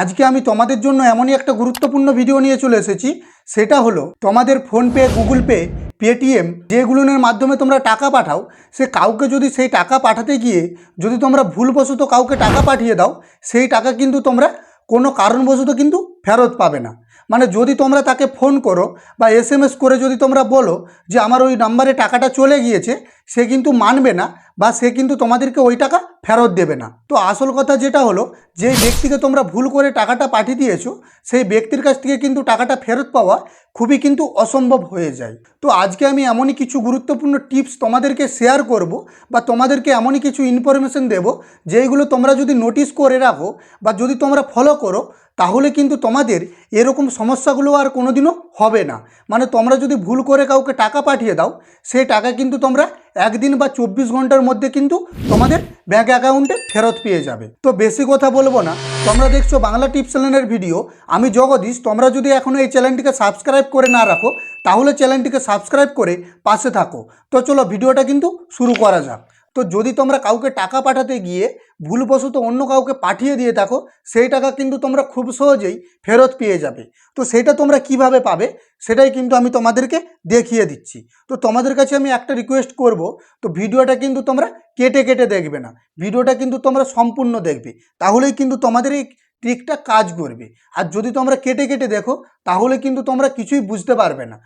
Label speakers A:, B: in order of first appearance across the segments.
A: আজকে আমি তোমাদের জন্য এমনই একটা গুরুত্বপূর্ণ ভিডিও নিয়ে চলে এসেছি। সেটা হলো, তোমাদের ফোনপে গুগল পে পেটিএম যেগুলোর মাধ্যমে তোমরা টাকা পাঠাও, সে কাউকে যদি সেই টাকা পাঠাতে গিয়ে যদি তোমরা ভুলবশত কাউকে টাকা পাঠিয়ে দাও, সেই টাকা কিন্তু তোমরা কোনো কারণবশত কিন্তু ফেরত পাবে না। মানে যদি তোমরা তাকে ফোন করো বা এস এম এস করে যদি তোমরা বলো যে আমার ওই নাম্বারে টাকাটা চলে গিয়েছে, সে কিন্তু মানবে না বা সে কিন্তু তোমাদেরকে ওই টাকা ফেরত দেবে না। তো আসল কথা যেটা হলো, যে ব্যক্তিকে তোমরা ভুল করে টাকাটা পাঠিয়ে দিয়েছ, সেই ব্যক্তির কাছ থেকে কিন্তু টাকাটা ফেরত পাওয়া খুবই কিন্তু অসম্ভব হয়ে যায়। তো আজকে আমি এমনই কিছু গুরুত্বপূর্ণ টিপস তোমাদেরকে শেয়ার করব বা তোমাদেরকে এমনই কিছু ইনফরমেশন দেব যেইগুলো তোমরা যদি নোটিস করে রাখো বা যদি তোমরা ফলো করো, তাহলে কিন্তু তোমাদের এরকম সমস্যাগুলো আর কোনোদিনও হবে না। মানে তোমরা যদি ভুল করে কাউকে টাকা পাঠিয়ে দাও সেই টাকা কিন্তু তোমরা একদিন বা চব্বিশ ঘণ্টার মধ্যে কিন্তু তোমাদের ব্যাঙ্ক অ্যাকাউন্টে ফেরত পেয়ে যাবে। তো বেশি কথা বলব না। তোমরা দেখছ বাংলা টিপস চ্যানেলের ভিডিও। আমি জগদীশ, তোমরা যদি এখনও এই চ্যানেলটিকে সাবস্ক্রাইব করে না রাখো, তাহলে চ্যানেলটিকে সাবস্ক্রাইব করে পাশে থাকো। তো চলো ভিডিওটা কিন্তু শুরু করা যাক। তো যদি তোমরা কাউকে টাকা পাঠাতে গিয়ে ভুলবশত অন্য কাউকে পাঠিয়ে দিয়ে থাকো সেই টাকা কিন্তু তোমরা খুব সহজেই ফেরত পেয়ে যাবে। তো সেটা তোমরা কীভাবে পাবে, সেটাই কিন্তু আমি তোমাদেরকে দেখিয়ে দিচ্ছি। তো তোমাদের কাছে আমি একটা রিকোয়েস্ট করব, তো ভিডিওটা কিন্তু তোমরা কেটে কেটে দেখবে না। ভিডিওটা কিন্তু তোমরা সম্পূর্ণ দেখবে। তাহলেই কিন্তু তোমাদের এই ট্রিকটা কাজ করবে। আর যদি তোমরা কেটে কেটে দেখো, তাহলে কিন্তু তোমরা কিছুই বুঝতে পারবে না।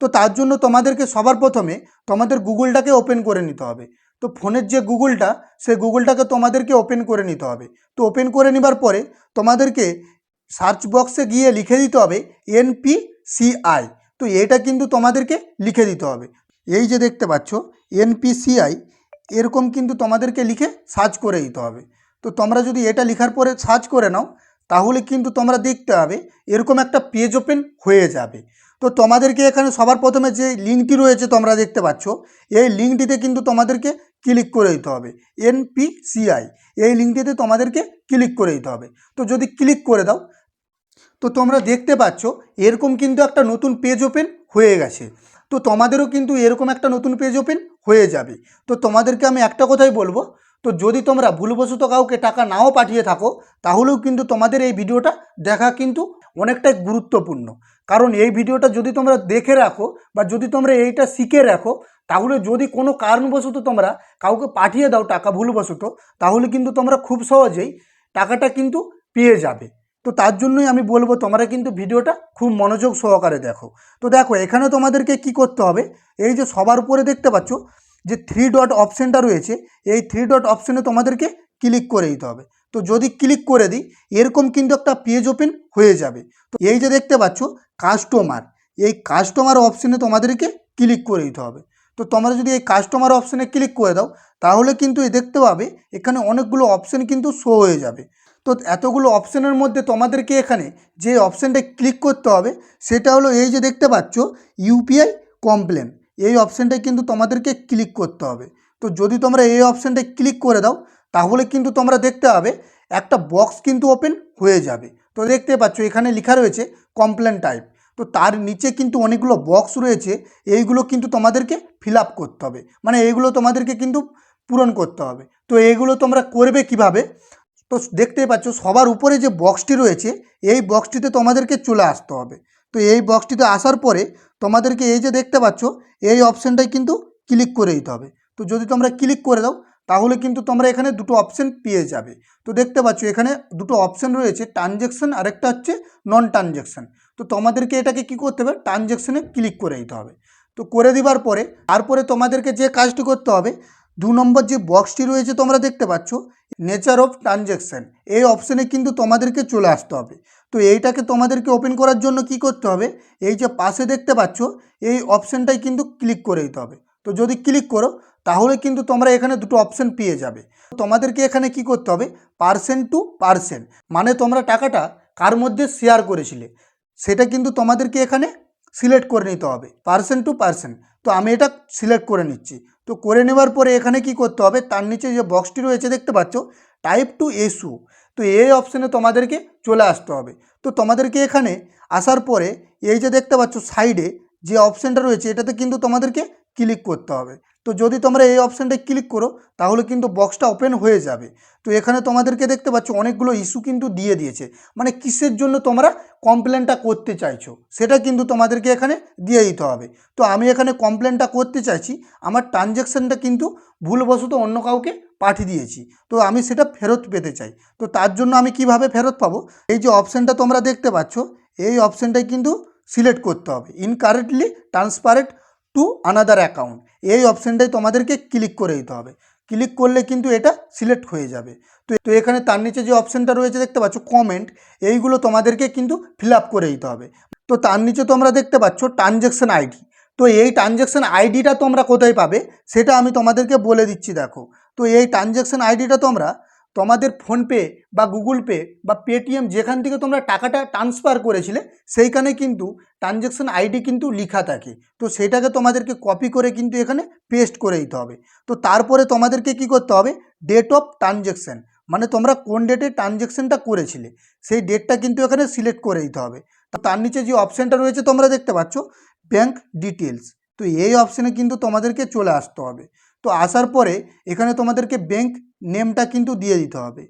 A: তো তার জন্য তোমাদেরকে সবার প্রথমে তোমাদের গুগলটাকে ওপেন করে নিতে হবে। তো ফোনের যে গুগলটা, সেই গুগলটাকে তোমাদেরকে ওপেন করে নিতে হবে। তো ওপেন করে নেবার পরে তোমাদেরকে সার্চ বক্সে গিয়ে লিখে দিতে হবে এনপিসিআই তো এটা কিন্তু তোমাদেরকে লিখে দিতে হবে। এই যে দেখতে পাচ্ছ এনপিসিআই এরকম কিন্তু তোমাদেরকে লিখে সার্চ করে দিতে হবে। তো তোমরা যদি এটা লেখার পরে সার্চ করে নাও, তাহলে কিন্তু তোমরা দেখতে হবে এরকম একটা পেজ ওপেন হয়ে যাবে। তো তোমাদেরকে এখানে সবার প্রথমে যে লিঙ্কটি রয়েছে তোমরা দেখতে পাচ্ছ, এই লিঙ্কটিতে কিন্তু তোমাদেরকে ক্লিক করে দিতে হবে। এনপিসিআই এই লিঙ্কটিতে তোমাদেরকে ক্লিক করে দিতে হবে। তো যদি ক্লিক করে দাও, তো তোমরা দেখতে পাচ্ছ এরকম কিন্তু একটা নতুন পেজ ওপেন হয়ে গেছে। তো তোমাদেরও কিন্তু এরকম একটা নতুন পেজ ওপেন হয়ে যাবে। তো তোমাদেরকে আমি একটা কথাই বলব, তো যদি তোমরা ভুলবশত কাউকে টাকা নাও পাঠিয়ে থাকো, তাহলেও কিন্তু তোমাদের এই ভিডিওটা দেখা কিন্তু অনেকটাই গুরুত্বপূর্ণ। কারণ এই ভিডিওটা যদি তোমরা দেখে রাখো বা যদি তোমরা এইটা শিখে রাখো, তাহলে যদি কোনো কারণবশত তোমরা কাউকে পাঠিয়ে দাও টাকা ভুলবশত, তাহলে কিন্তু তোমরা খুব সহজেই টাকাটা কিন্তু পেয়ে যাবে। তো তার জন্যই আমি বলব, তোমরা কিন্তু ভিডিওটা খুব মনোযোগ সহকারে দেখো। তো দেখো, এখানে তোমাদেরকে কি করতে হবে? এই যে সবার উপরে দেখতে পাচ্ছ যে থ্রি ডট অপশানটা রয়েছে, এই থ্রি ডট অপশানে তোমাদেরকে ক্লিক করে দিতে হবে। তো যদি ক্লিক করে দিই, এরকম কিন্তু একটা পেজ ওপেন হয়ে যাবে। তো এই যে দেখতে পাচ্ছ কাস্টমার এই কাস্টমার অপশানে তোমাদেরকে ক্লিক করে দিতে হবে। তো তোমরা যদি এই কাস্টমার অপশানে ক্লিক করে দাও, তাহলে কিন্তু দেখতে পাবে, এখানে অনেকগুলো অপশান কিন্তু শো হয়ে যাবে। তো এতগুলো অপশানের মধ্যে তোমাদেরকে এখানে যে অপশানটা ক্লিক করতে হবে, সেটা হলো এই যে দেখতে পাচ্ছ ইউপিআই কমপ্লেন এই অপশানটায় কিন্তু তোমাদেরকে ক্লিক করতে হবে। তো যদি তোমরা এই অপশানটায় ক্লিক করে দাও তাহলে কিন্তু তোমরা দেখতে পাবে একটা বক্স কিন্তু ওপেন হয়ে যাবে। তো দেখতে পাচ্ছ, এখানে লেখা রয়েছে কমপ্লেন টাইপ তো তার নিচে কিন্তু অনেকগুলো বক্স রয়েছে, এইগুলো কিন্তু তোমাদেরকে ফিল করতে হবে। মানে এইগুলো তোমাদেরকে কিন্তু পূরণ করতে হবে। তো এইগুলো তোমরা করবে কীভাবে? তো দেখতেই পাচ্ছ, সবার উপরে যে বক্সটি রয়েছে, এই বক্সটিতে তোমাদেরকে চলে আসতে হবে। তো এই বক্সটিতে আসার পরে তোমাদেরকে এই যে দেখতে পাচ্ছ, এই অপশানটাই কিন্তু ক্লিক করে দিতে হবে। তো যদি তোমরা ক্লিক করে দাও তাহলে কিন্তু তোমরা এখানে দুটো অপশান পেয়ে যাবে। তো দেখতে পাচ্ছ, এখানে দুটো অপশান রয়েছে ট্রানজ্যাকশান আরেকটা হচ্ছে নন ট্রানজ্যাকশান তো তোমাদেরকে এটাকে কি করতে হবে? ট্রানজ্যাকশানে ক্লিক করে দিতে হবে। তো করে দেওয়ার পরে, তারপরে তোমাদেরকে যে কাজটি করতে হবে, দু নম্বর যে বক্সটি রয়েছে তোমরা দেখতে পাচ্ছ নেচার অফ ট্রানজ্যাকশান এই অপশানে কিন্তু তোমাদেরকে চলে আসতে হবে। তো এইটাকে তোমাদেরকে ওপেন করার জন্য কি করতে হবে? এই যে পাশে দেখতে পাচ্ছ, এই অপশানটাই কিন্তু ক্লিক করে দিতে হবে। তো যদি ক্লিক করো, তাহলে কিন্তু তোমরা এখানে দুটো অপশান পেয়ে যাবে। তোমাদেরকে এখানে কি করতে হবে? পার্সেন্ট টু পার্সেন্ট মানে তোমরা টাকাটা কার মধ্যে শেয়ার করেছিলে? সেটা কিন্তু তোমাদেরকে এখানে সিলেক্ট করে নিতে হবে। পার্সেন্ট টু পার্সেন্ট তো আমি এটা সিলেক্ট করে নিচ্ছি। তো করে নেওয়ার পরে এখানে কি করতে হবে? তার নিচে যে বক্সটি রয়েছে দেখতে পাচ্ছ টাইপ টু এসু তো এই অপশানে তোমাদেরকে চলে আসতে হবে। তো তোমাদেরকে এখানে আসার পরে, এই যে দেখতে পাচ্ছ সাইডে যে অপশানটা রয়েছে, এটাতে কিন্তু তোমাদেরকে ক্লিক করতে হবে। তো যদি তোমরা এই অপশানটায় ক্লিক করো, তাহলে কিন্তু বক্সটা ওপেন হয়ে যাবে। তো এখানে তোমাদেরকে দেখতে পাচ্ছ, অনেকগুলো ইস্যু কিন্তু দিয়ে দিয়েছে। মানে কিসের জন্য তোমরা কমপ্লেনটা করতে চাইছো, সেটা কিন্তু তোমাদেরকে এখানে দিয়ে দিতে হবে। তো আমি এখানে কমপ্লেনটা করতে চাইছি, আমার ট্রানজ্যাকশানটা কিন্তু ভুলবশত অন্য কাউকে পাঠিয়ে দিয়েছি। তো আমি সেটা ফেরত পেতে চাই। তো তার জন্য আমি কীভাবে ফেরত পাবো? এই যে অপশানটা তোমরা দেখতে পাচ্ছ, এই অপশানটাই কিন্তু সিলেক্ট করতে হবে। Incorrectly transferred to another account এই অপশানটাই তোমাদেরকে ক্লিক করে দিতে হবে। ক্লিক করলে কিন্তু এটা সিলেক্ট হয়ে যাবে। তো তো এখানে তার নিচে যে অপশানটা রয়েছে দেখতে পাচ্ছ কমেন্ট এইগুলো তোমাদেরকে কিন্তু ফিল আপ করে দিতে হবে। তো তার নিচে তোমরা দেখতে পাচ্ছ ট্রানজ্যাকশান আইডি তো এই ট্রানজ্যাকশান আইডিটা তোমরা কোথায় পাবে, সেটা আমি তোমাদেরকে বলে দিচ্ছি দেখো। তো এই ট্রানজ্যাকশান আইডিটা তোমরা তোমাদের ফোনপে বা গুগল পে বা পেটিএম যেখান থেকে তোমরা টাকাটা ট্রান্সফার করেছিলে, সেইখানে কিন্তু ট্রানজ্যাকশান আইডি কিন্তু লেখা থাকে। তো সেটাকে তোমাদেরকে কপি করে কিন্তু এখানে পেস্ট করে দিতে হবে। তো তারপরে তোমাদেরকে কি করতে হবে? ডেট অফ ট্রানজ্যাকশান মানে তোমরা কোন ডেটে ট্রানজ্যাকশানটা করেছিলে, সেই ডেটটা কিন্তু এখানে সিলেক্ট করে দিতে হবে। তো তার নিচে যে অপশানটা রয়েছে তোমরা দেখতে পাচ্ছ ব্যাঙ্ক ডিটেলস তো এই অপশানে কিন্তু তোমাদেরকে চলে আসতে হবে। তো আসার পরে এখানে তোমাদেরকে ব্যাঙ্ক নেমটা কিন্তু দিয়ে দিতে হবে।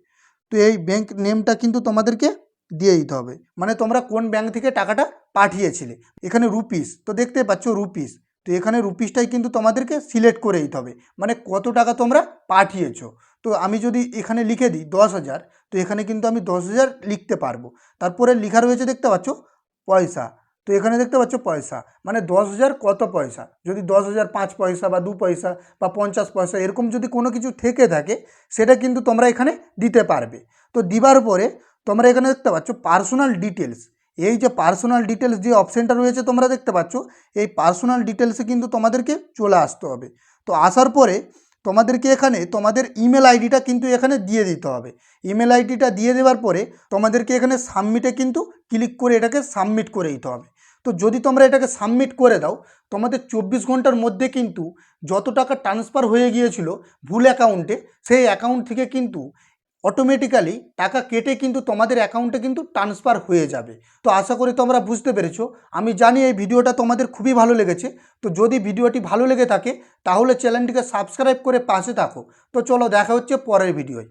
A: তো এই ব্যাঙ্ক নেমটা কিন্তু তোমাদেরকে দিয়ে দিতে হবে। মানে তোমরা কোন ব্যাঙ্ক থেকে টাকাটা পাঠিয়েছিলে? এখানে রুপিস তো দেখতে পাচ্ছ রুপিস তো এখানে রুপিসটাই কিন্তু তোমাদেরকে সিলেক্ট করে দিতে হবে। মানে কত টাকা তোমরা পাঠিয়েছো? তো আমি যদি এখানে লিখে দিই দশ হাজার, তো এখানে কিন্তু আমি দশ হাজার লিখতে পারব। তারপরে লেখা রয়েছে দেখতে পাচ্ছ পয়সা। তো এখানে দেখতে পাচ্ছ পয়সা। মানে দশ হাজার কত পয়সা? যদি দশ হাজার পাঁচ পয়সা বা দু পয়সা বা পঞ্চাশ পয়সা এরকম যদি কোনো কিছু থেকে থাকে, সেটা কিন্তু তোমরা এখানে দিতে পারবে। তো দিবার পরে তোমরা এখানে দেখতে পাচ্ছ পার্সোনাল ডিটেলস এই যে পার্সোনাল ডিটেলস যে অপশানটা রয়েছে তোমরা দেখতে পাচ্ছ, এই পার্সোনাল ডিটেলসে কিন্তু তোমাদেরকে চলে আসতে হবে। তো আসার পরে তোমাদেরকে এখানে তোমাদের ইমেল আইডিটা কিন্তু এখানে দিয়ে দিতে হবে। ইমেল আইডিটা দিয়ে দেওয়ার পরে তোমাদেরকে এখানে সাবমিটে কিন্তু ক্লিক করে এটাকে সাবমিট করে দিতে হবে। তো যদি তোমরা এটাকে সাবমিট করে দাও, তোমাদের চব্বিশ ঘণ্টার মধ্যে কিন্তু যত টাকা ট্রান্সফার হয়ে গিয়েছিল ভুল অ্যাকাউন্টে সেই অ্যাকাউন্ট থেকে কিন্তু অটোমেটিক্যালি টাকা কেটে কিন্তু তোমাদের অ্যাকাউন্টে কিন্তু ট্রান্সফার হয়ে যাবে। তো আশা করি তোমরা বুঝতে পেরেছ। আমি জানি এই ভিডিওটা তোমাদের খুবই ভালো লেগেছে। তো যদি ভিডিওটি ভালো লেগে থাকে, তাহলে চ্যানেলটিকে সাবস্ক্রাইব করে পাশে থাকো। তো চলো দেখা হচ্ছে পরের ভিডিওয়